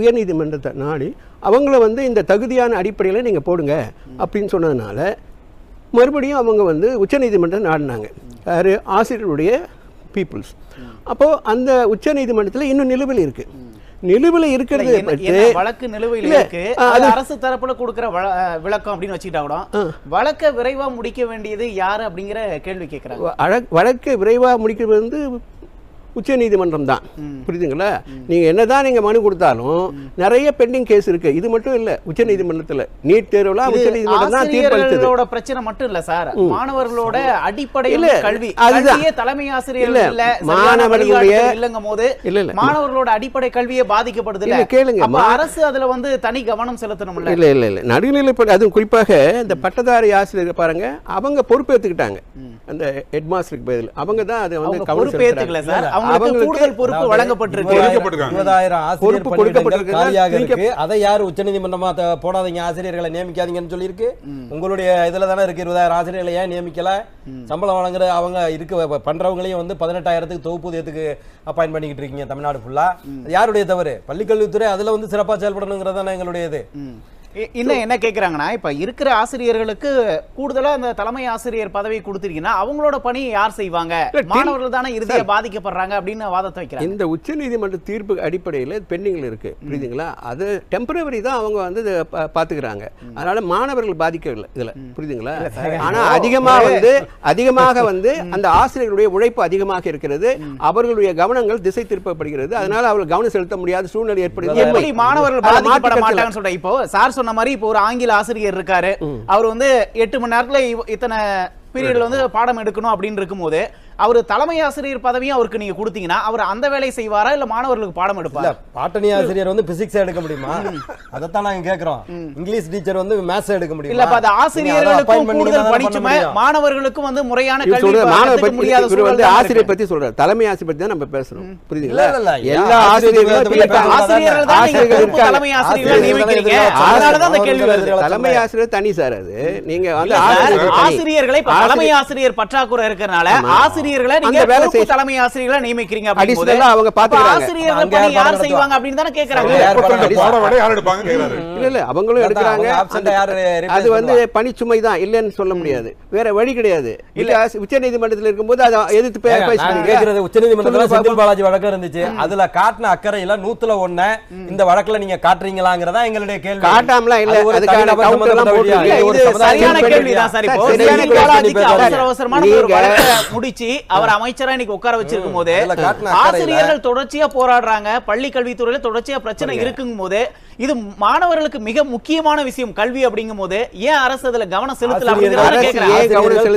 உயர்நீதிமன்றத்தை நாடி அவங்கள வந்து இந்த தகுதியான அடிப்படையில் நீங்கள் போடுங்க அப்படின்னு சொன்னதுனால மறுபடியும் அவங்க வந்து உச்சநீதிமன்றம் நாடினாங்க. யார்? ஆசிரியருடைய பீப்புள்ஸ். அப்போது அந்த உச்சநீதிமன்றத்தில் இன்னும் நிலுவையில் இருக்குது நிலுவையில் இருக்கிறது வழக்கு நிலுவையில் இருக்கு? அது அரசு தரப்புல கொடுக்கிற விளக்கம் அப்படின்னு வச்சுக்கிட்டா கூட வழக்க விரைவா முடிக்க வேண்டியது யாரு அப்படிங்கிற கேள்வி கேட்கறாங்க வழக் வழக்கை விரைவாக முடிக்கிறது வந்து உச்சநீதிமன்றம் தான் புரியுதுங்களா? நீங்கள் என்னதான் நீங்கள் மனு கொடுத்தாலும் நிறைய பெண்டிங் கேஸ் இருக்கு. இது மட்டும் இல்லை உச்சநீதிமன்றத்தில் நீட் தேர்வுலாம் இது உச்சநீதிமன்றம் தான் தீர்ப்பளித்தது பிரச்சனை மட்டும் இல்ல சார். மாணவர்களோட அடிப்படை இல்ல, கல்வி. அதுதான். தலைமை ஆசிரியர் இல்ல, மாணவர்களுடைய- இல்லங்கும் போது இல்ல, இல்ல. மாணவர்களோட அடிப்படை கல்வியே பாதிக்கப்படுது இல்ல, கேளுங்க, அரசு அதுல வந்து தனி கவனம் செலுத்தணும்ல. இல்லை இல்லை இல்லை. நடுநிலைப்பள்ளி அதுவும் குறிப்பாக இந்த பட்டதாரி ஆசிரியர் பாருங்க அவங்க பொறுப்பேற்றுக்கிட்டாங்க அந்த ஹெட் மாஸ்டருக்கு பதில். அவங்க தான் அதை வந்து கவனம் செலுத்துறாங்க. சார். அவங்களுக்கு கூடுதல் பொறுப்பு வழங்கப்பட்டிருக்கு. இருபதாயிரம் ஆசிரியர் பொறுப்பு பணியிடங்கள் கொடுக்கப்பட்டிருக்கு. காலியாக இருக்கு. அதை யார் உச்சநீதிமன்றமா போடாதீங்க ஆசிரியர்களை நியமிக்காதீங்கன்னு சொல்லியிருக்கு. உங்களுடைய இதுல தானே இருக்கு இருபதாயிரம் ஆசிரியர்களை ஏன் நியமிக்கல? சம்பளம் வழங்குற அவங்க இருக்க பண்றவங்களையும் வந்து பதினெட்டாயிரத்துக்கு தொகுப்பூதியத்துக்கு அப்பாயின் பண்ணிக்கிட்டு இருக்கீங்க தமிழ்நாடு ஃபுல்லா அது யாருடைய தவறு? பள்ளிக்கல்வித்துறை அதுல வந்து சிறப்பா செயல்படணுங்கிறது தானே இன்னும் என்ன கேக்குறாங்கன்னா இப்ப இருக்கிற ஆசிரியர்களுக்கு கூடுதலா அந்த தலைமை ஆசிரியர் பதவி கொடுத்திருக்கீங்கன்னா அவங்களோட பணியை யார் செய்வாங்க? மாணவர்கள் தானே இறுதியா பாதிக்கப்படுறாங்க அப்படின்னு வாதத்தை வைக்கிறாங்க. இந்த உச்சநீதிமன்ற தீர்ப்பு அடிப்படையில் பெண்டிங்கில் இருக்கு புரியுதுங்களா? அது டெம்பரவரி தான் அவங்க வந்து இதை பா- பாத்துக்கிறாங்க. அதனால மாணவர்கள் பாதிக்கவில்லை இதுல புரியுதுங்களா? ஆனா அதிகமாக வந்து அதிகமாக வந்து அந்த ஆசிரியர்களுடைய உழைப்பு அதிகமாக இருக்கிறது. அவர்களுடைய கவனங்கள் திசை திருப்பப்படுகிறது. அதனால அவர்கள் கவனம் செலுத்த முடியாத சூழ்நிலை ஏற்படுகிறது. மாணவர்கள் பாதிக்கப்பட மாட்டாங்கன்னு சொல்றேன் இப்போ சார் சொன்ன மாதிரி இப்போ ஒரு ஆங்கில ஆசிரியர் இருக்காரு. அவர் வந்து எட்டு மணி நேரத்துல இத்தனை பீரியட்ல வந்து பாடம் எடுக்கணும் அப்படின்னு இருக்கும்போது அவர் தலைமை ஆசிரியர் பதவியும் அவருக்கு நீங்க கொடுத்தீங்கன்னா அவர் அந்த வேலையை செய்வாரா? இல்ல மாணவர்களுக்கு பாடம் இல்ல எடுப்பாரா பாட்டனி ஆசிரியர் வந்து பிசிக்ஸ் எடுக்க முடியுமா? அதைத்தான் நாங்க கேக்குறோம். இங்கிலீஷ் டீச்சர் வந்து மேத்ஸ் எடுக்க முடியுமா? இல்ல அப்ப அது ஆசிரியர்களுக்கும் கூடுதல் தானே பண்ண பணிச்சுமை. மாணவர்களுக்கும் வந்து முறையான கல்வி பத்தி முடியாத இவர் வந்து தான் ஆசிரியர். பத்தி சொல்றாரு. தலைமை ஆசிரியர் பத்தி தான் நம்ம பேசுறோம். புரியுதுங்களா. எல்லா ஆசிரியர் ஆசிரியர்களும் ஆசிரியர்கள் தான் தலைமை ஆசிரியர்களா நியமிக்கிறீங்க. தான் அதனாலதான் அந்த கேள்வி வருது. தலைமை ஆசிரியர் தனி சார் அது. நீங்க வந்து ஆசிரியர் தனி. ஆசிரியர்களை ஆசிரியர் தலைமை ஆசிரியர் பற்றாக்குறை இருக்கறனால ஆசிரியர்களை நீங்க வேலை செய்ய- தலைமை ஆசிரியர்களா நியமிக்கிறீங்க ஆ அவங்க பாத்துக்கறாங்க. ஆசிரியர்கள் பணி யார் செய்வாங்க அப்படின்னு தானே கேக்குறாங்க. யார் எடுப்பாங்க கேக்குறாரு. இல்ல இல்ல அவங்களும் எடுக்கிறாங்க. அது வந்து பணிச்சுமை தான் இல்லைன்னு சொல்ல முடியாது. வேற வழி கிடையாது. பிகாஸ் உச்ச நீதிமன்றத்தில் இருக்கும்போது அதை எதிர்த்து பேசுறீங்க. உச்சநீதிமன்றத்துல சொல்லுங்க செந்தில். பாலாஜி வழக்கு இருந்துச்சு. அதுல காட்டின அக்கறையில நூத்துல ஒண்ண. இந்த வழக்குல நீங்க காட்டுறீங்கிறதா எங்களுடைய கேள்வி. காட்டலாம்லாம் இல்ல. அதுக்கான counter எல்லாம் போட்டு. இல்ல, சரியான கேள்வி கேள்விதான் சார். இப்போ. அவசர அவசரமான ஒரு வழக்கை முடிச்சு அவர் அமைச்சரா இன்னைக்கு உட்கார வச்சிருக்கும் போது ஆசிரியர்கள் தொடர்ச்சியா போராடுறாங்க பள்ளி கல்வித்துறையில தொடர்ச்சியா பிரச்சனை இருக்குங்கும் போது இது மாணவர்களுக்கு மிக முக்கியமான விஷயம் கல்வி அப்படிங்கும் போது ஏன் அரசு அதுல கவனம் செலுத்தல